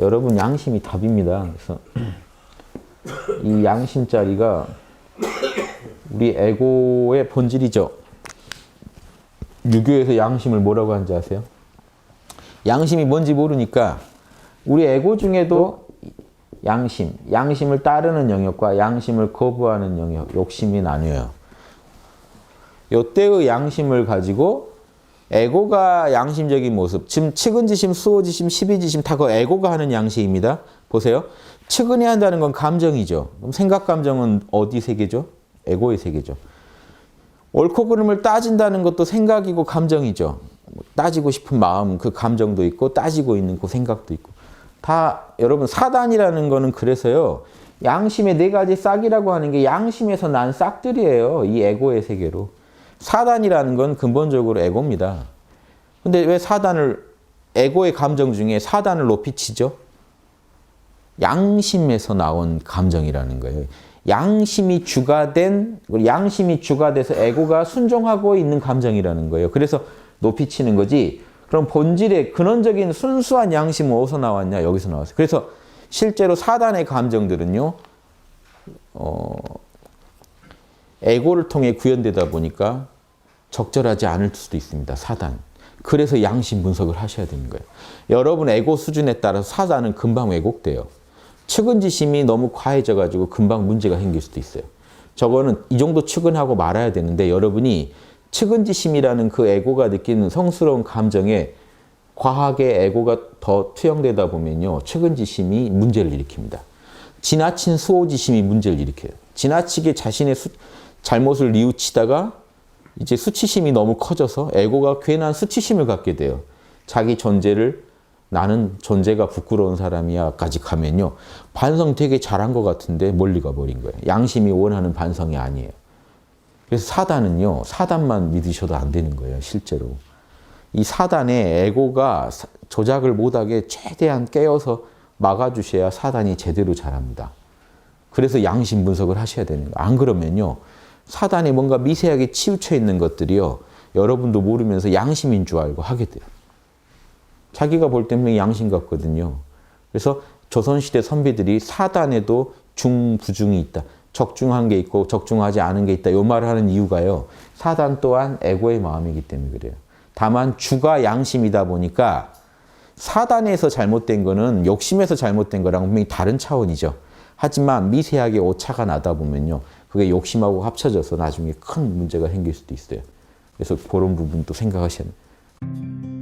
여러분 양심이 답입니다. 그래서 이 양심 자리가 우리 에고의 본질이죠. 유교에서 양심을 뭐라고 하는지 아세요? 양심이 뭔지 모르니까 우리 에고 중에도 양심, 양심을 따르는 영역과 양심을 거부하는 영역, 욕심이 나뉘어요. 요때의 양심을 가지고 에고가 양심적인 모습, 지금 측은지심, 수호지심, 시비지심 다 그 에고가 하는 양식입니다. 보세요. 측은해 한다는 건 감정이죠. 그럼 생각 감정은 어디 세계죠? 에고의 세계죠. 옳고 그름을 따진다는 것도 생각이고 감정이죠. 뭐 따지고 싶은 마음, 그 감정도 있고 따지고 있는 그 생각도 있고. 다 여러분 사단이라는 거는 그래서요. 양심의 네 가지 싹이라고 하는 게 양심에서 난 싹들이에요. 이 에고의 세계로. 사단이라는 건 근본적으로 에고입니다. 근데 왜 사단을 에고의 감정 중에 사단을 높이 치죠? 양심에서 나온 감정이라는 거예요. 양심이 주가 된 양심이 주가 돼서 에고가 순종하고 있는 감정이라는 거예요. 그래서 높이 치는 거지. 그럼 본질의 근원적인 순수한 양심은 어디서 나왔냐? 여기서 나왔어요. 그래서 실제로 사단의 감정들은요. 어, 에고를 통해 구현되다 보니까 적절하지 않을 수도 있습니다. 사단. 그래서 양심 분석을 하셔야 되는 거예요. 여러분 에고 수준에 따라서 사단은 금방 왜곡돼요. 측은지심이 너무 과해져 가지고 금방 문제가 생길 수도 있어요. 저거는 이 정도 측은하고 말아야 되는데 여러분이 측은지심이라는 그 에고가 느끼는 성스러운 감정에 과하게 에고가 더 투영되다 보면요. 측은지심이 문제를 일으킵니다. 지나친 수호지심이 문제를 일으켜요. 지나치게 자신의 수, 잘못을 뉘우치다가 이제 수치심이 너무 커져서 에고가 괜한 수치심을 갖게 돼요. 자기 존재를 나는 존재가 부끄러운 사람이야까지 가면요. 반성 되게 잘한 것 같은데 멀리 가버린 거예요. 양심이 원하는 반성이 아니에요. 그래서 사단은요. 사단만 믿으셔도 안 되는 거예요. 실제로. 이 사단의 에고가 조작을 못하게 최대한 깨어서 막아주셔야 사단이 제대로 잘합니다. 그래서 양심 분석을 하셔야 되는 거예요. 안 그러면요. 사단이 뭔가 미세하게 치우쳐 있는 것들이요. 여러분도 모르면서 양심인 줄 알고 하게 돼요. 자기가 볼 때는 양심 같거든요. 그래서 조선시대 선비들이 사단에도 중부중이 있다. 적중한 게 있고 적중하지 않은 게 있다. 요 말을 하는 이유가요. 사단 또한 에고의 마음이기 때문에 그래요. 다만 주가 양심이다 보니까 사단에서 잘못된 거는 욕심에서 잘못된 거랑 분명히 다른 차원이죠. 하지만 미세하게 오차가 나다 보면요. 그게 욕심하고 합쳐져서 나중에 큰 문제가 생길 수도 있어요. 그래서 그런 부분도 생각하셔야 돼요.